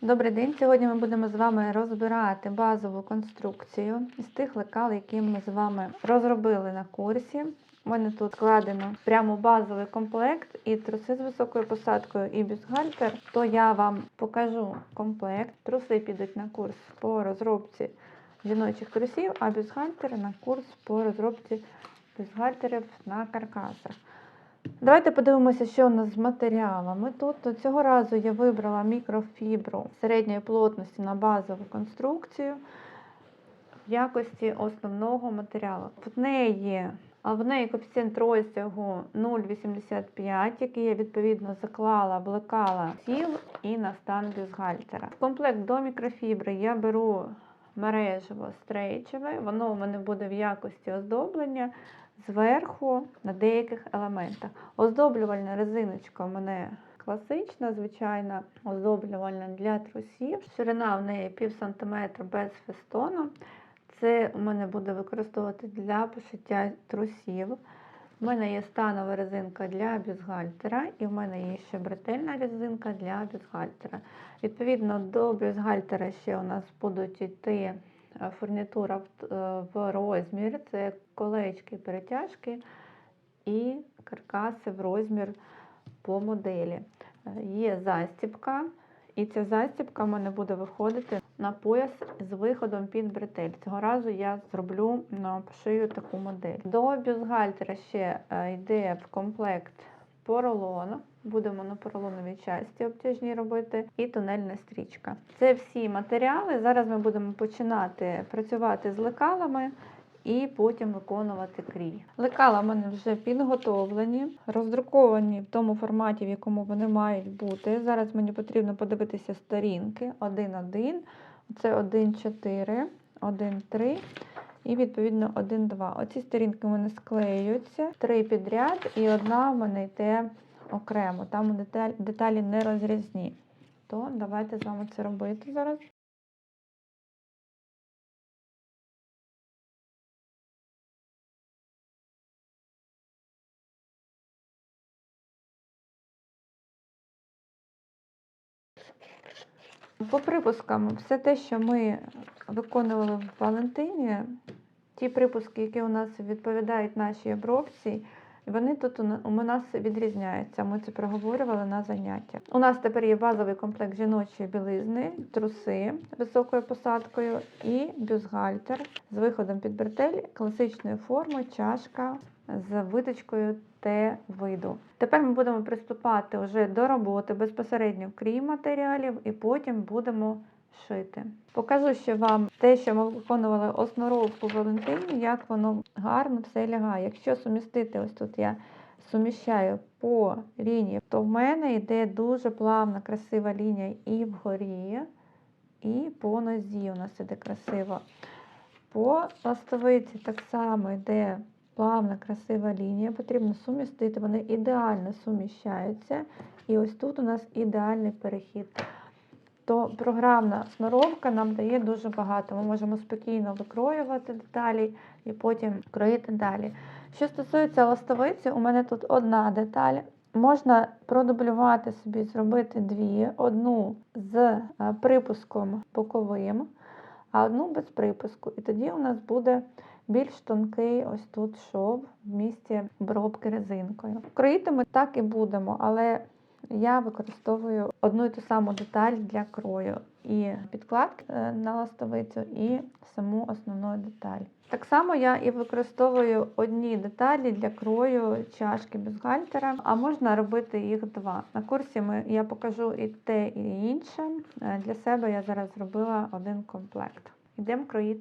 Добрий день. Сьогодні ми будемо з вами розбирати базову конструкцію із тих лекал, які ми з вами розробили на курсі. У мене тут складено прямо базовий комплект і труси з високою посадкою, і бюстгальтер. То я вам покажу комплект. Труси підуть на курс по розробці жіночих трусів, а бюстгальтер на курс по розробці бюстгальтерів на каркасах. Давайте подивимося, що у нас з матеріалами. Тут цього разу я вибрала мікрофібру середньої плотності на базову конструкцію в якості основного матеріалу. В неї, в неї коефіцієнт розтягу 0,85, який я відповідно заклала, блекала сіл і на стан бюстгальтера. В комплект до мікрофібри я беру мережево стрейчеве, воно у мене буде в якості оздоблення зверху на деяких елементах. Оздоблювальна резиночка у мене класична, звичайна, оздоблювальна для трусів. Ширина в неї пів сантиметра без фестону. Це у мене буде використовувати для пошиття трусів. У мене є станова резинка для бюстгальтера, і в мене є ще бретельна резинка для бюстгальтера. Відповідно до бюстгальтера ще у нас будуть йти фурнітура в- е, розмір, це колечки, перетяжки і каркаси в розмір по моделі. Е, Є застібка, і ця застібка в мене буде виходити на пояс з виходом під бретель. Цього разу я зроблю шию таку модель. До бюстгальтера ще е, йде в комплект поролон. Будемо на поролоновій часті обтяжні робити, і тунельна стрічка. Це всі матеріали. Зараз ми будемо починати працювати з лекалами і потім виконувати крій. Лекала в мене вже підготовлені, роздруковані в тому форматі, в якому вони мають бути. Зараз мені потрібно подивитися сторінки 1.1, це 1.4, 1.3 і відповідно 1.2. Оці сторінки в мене склеюються, три підряд, і одна в мене йде окремо. Там деталі не розрізні. То давайте з вами це робити зараз. По припускам, все те, що ми виконували в Валентині, ті припуски, які у нас відповідають нашій обробці, вони тут у нас відрізняються. Ми це проговорювали на заняттях. У нас тепер є базовий комплект жіночої білизни, труси високою посадкою і бюстгальтер з виходом під бретель класичної форми, чашка з виточкою Т-виду. Тепер ми будемо приступати вже до роботи безпосередньо крій матеріалів і потім будемо шити. Покажу ще вам те, що ми виконували основровку в Валентині, як воно гарно все лягає. Якщо сумістити, ось тут я суміщаю по лінії, то в мене йде дуже плавна, красива лінія і вгорі, і по нозі у нас іде красиво. По ластовиці так само йде плавна, красива лінія. Потрібно сумістити, вони ідеально суміщаються. І ось тут у нас ідеальний перехід. То програмна сноровка нам дає дуже багато. Ми можемо спокійно викроювати деталі і потім кроїти далі. Що стосується ластовиці, у мене тут одна деталь. Можна продублювати собі, зробити дві: одну з е, припуском боковим, а одну без припуску. І тоді у нас буде більш тонкий ось тут шов в місці обробки резинкою. Кроїти ми так і будемо, але я використовую одну і ту саму деталь для крою. І підкладки е, на ластовицю, і саму основну деталь. Так само я і використовую одні деталі для крою чашки бюстгальтера, а можна робити їх два. На курсі ми, я покажу і те, і інше. Е, Для себе я зараз зробила один комплект. Йдемо кроїти.